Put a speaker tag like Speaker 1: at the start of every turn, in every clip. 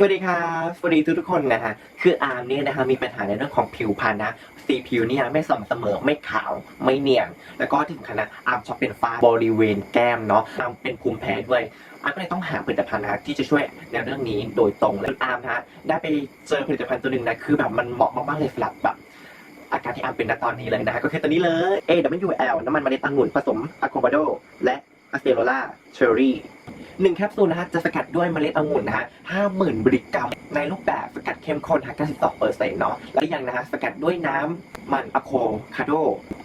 Speaker 1: สวัสดีครับสวัสดีทุกทุกๆคนนะฮะคืออาร์มเนี่ยนะฮะมีปัญหาในเรื่องของผิวพรรณนะสีผิวเนี่ยไม่สม่ำเสมอไม่ขาวไม่เนียนแล้วก็ที่สำคัญนะอาร์มชอบเป็นฝ้าบริเวณแก้มเนาะอาร์มเป็นภูมิแพ้ด้วยอาร์มก็เลยต้องหาผลิตภัณฑ์นะที่จะช่วยในเรื่องนี้โดยตรงเลยอาร์มนะฮะได้ไปเจอผลิตภัณฑ์ตัวหนึ่งนะคือแบบมันเหมาะมากๆเลยสำหรับแบบอาการที่อาร์มเป็นณตอนนี้เลยนะฮะก็คือตัวนี้เลย AWL น้ำมันเมล็ดองุ่นผสมอะโคบาโดและอะเซโรล่าเชอร์รี่ หนึ่งแคปซูลนะฮะจะสกัดด้วยเมล็ดองุ่นนะฮะห้าหมื่นมิลลิกรัมในรูปแบบสกัดเข้มข้นฮะ92เปอร์เซ็นต์เนาะแล้วยังนะฮะสกัดด้วยน้ำมันอะโคคาโด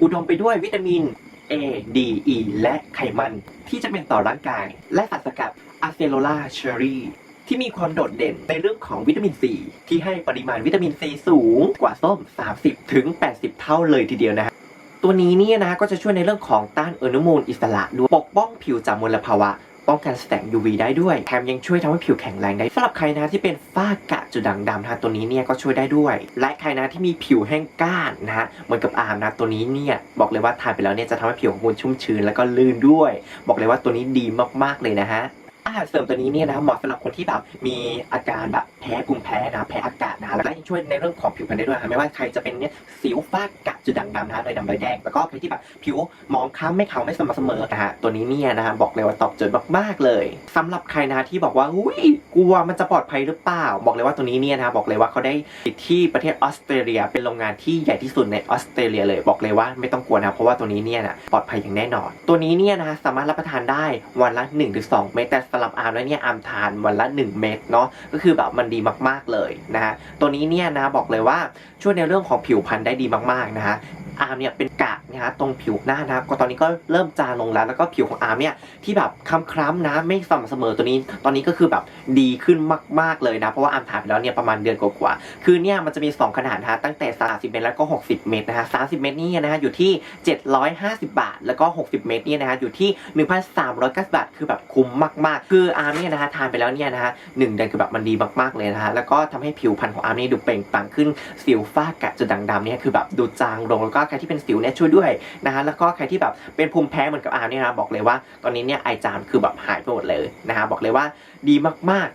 Speaker 1: อุดมไปด้วยวิตามิน A D E และไขมันที่จะเป็นต่อร่างกาย และสารสกัดอะเซโรล่าเชอร์รี่ที่มีความโดดเด่นในเรื่องของวิตามินซีที่ให้ปริมาณวิตามินซีสูงกว่าส้ม 30 ถึง 80 เท่าเลยทีเดียวนะฮะตัวนี้เนี่ยนะก็จะช่วยในเรื่องของต้านอนุมูลอิสระด้วยปกป้องผิวจากมลภาวะ ป้องกันแสง UV ได้ด้วย แถมยังช่วยทำให้ผิวแข็งแรงได้สำหรับใครนะที่เป็นฝ้ากระจุดด่างดำนะตัวนี้เนี่ยก็ช่วยได้ด้วย และใครนะที่มีผิวแห้งก้านนะฮะเหมือนกับอาร์มนะตัวนี้เนี่ยบอกเลยว่าทานไปแล้วเนี่ยจะทำให้ผิวของคุณชุ่มชื้นแล้วก็ลื่นด้วย บอกเลยว่าตัวนี้ดีมากๆเลยนะฮะ หารเสริมตัวนี้เนี่ยนะเหมาะสำหรับคนที่แบบมีอาการแบบแพ้ภูมิแพ้นะแพ้อากาศนะแล้วก็ยังช่วยในเรื่องของผิวพรรณได้ด้วยนะไม่ว่าใครจะเป็นเนี่ยสิวฝ้ากระจุดด่างดำนะรอยดำรอยแดงแล้วก็ใครที่แบบผิวหมองคล้ำไม่ขาวไม่สม่ำเสมอนะฮะตัวนี้เนี่ยนะฮะบอกเลยว่าตอบโจทย์มากๆเลยสำหรับใครนะที่บอกว่าอุ้ยกลัวมันจะปลอดภัยหรือเปล่า บอกเลยว่าตัวนี้เนี่ยนะบอกเลยว่าเขาได้ติดที่ประเทศออสเตรเลีย เป็นโรงงานที่ใหญ่ที่สุดในออสเตรเลียเลยบอกเลยว่าไม่ต้องกลัวนะเพราะว่าตัวนี้เนี่ยนะปลอดภัยอย่างแน่นอน ตัวนี้เนี่ยนะสามารถรับประทานได้วันละ 1-2 เม็ดแต่สำหรับอาร์มแล้วเนี่ยอาร์มทานวันละ 1 เม็ดเนาะก็คือแบบมันดีมากๆเลยนะฮะตัวนี้เนี่ยนะบอกเลยว่าช่วยในเรื่องของผิวพรรณได้ดีมากๆนะฮะ อาร์มเนี่ยเป็นกะนะฮะตรงผิวหน้านะก็ตอนนี้ก็เริ่มจางลงแล้ว แล้วก็ผิวของอาร์มเนี่ยที่แบบคล้ำๆนะไม่สม่ำเสมอตัวนี้ ตอนนี้ก็คือแบบดีขึ้นมากๆเลยนะเพราะว่าอาร์มทานไปแล้วเนี่ยประมาณเดือนกว่าๆคือเนี่ยมันจะมี 2 ขนาดนะตั้งแต่ 30 เมตรแล้วก็ 60 เมตรนะฮะ30 เมตรนี่นะฮะอยู่ที่ 750 บาท แล้วก็ 60 เมตรนี่นะฮะอยู่ที่ 1,390 บาท คือแบบคุ้มมาก ๆ คืออาร์มเนี่ยนะฮะทานไปแล้วเนี่ยนะฮะหนึ่งเดือนคือแบบมันดีมากๆเลยนะฮะแล้วก็ทำให้ผิวพรรณของอาร์มเนี่ยดูเปล่งปลั่งขึ้นสิวฝ้ากระจุดด่างดำเนี่ยคือแบบดูจางลงแล้วก็ใครที่เป็นสิวเนี่ยช่วยด้วยนะฮะแล้วก็ใครที่แบบเป็นภูมิแพ้เหมือนกับอาร์มเนี่ยนะบอกเลยว่าตอนนี้เนี่ยไอจามคือแบบหายไปหมดเลยนะฮะบอกเลยว่าดีมาก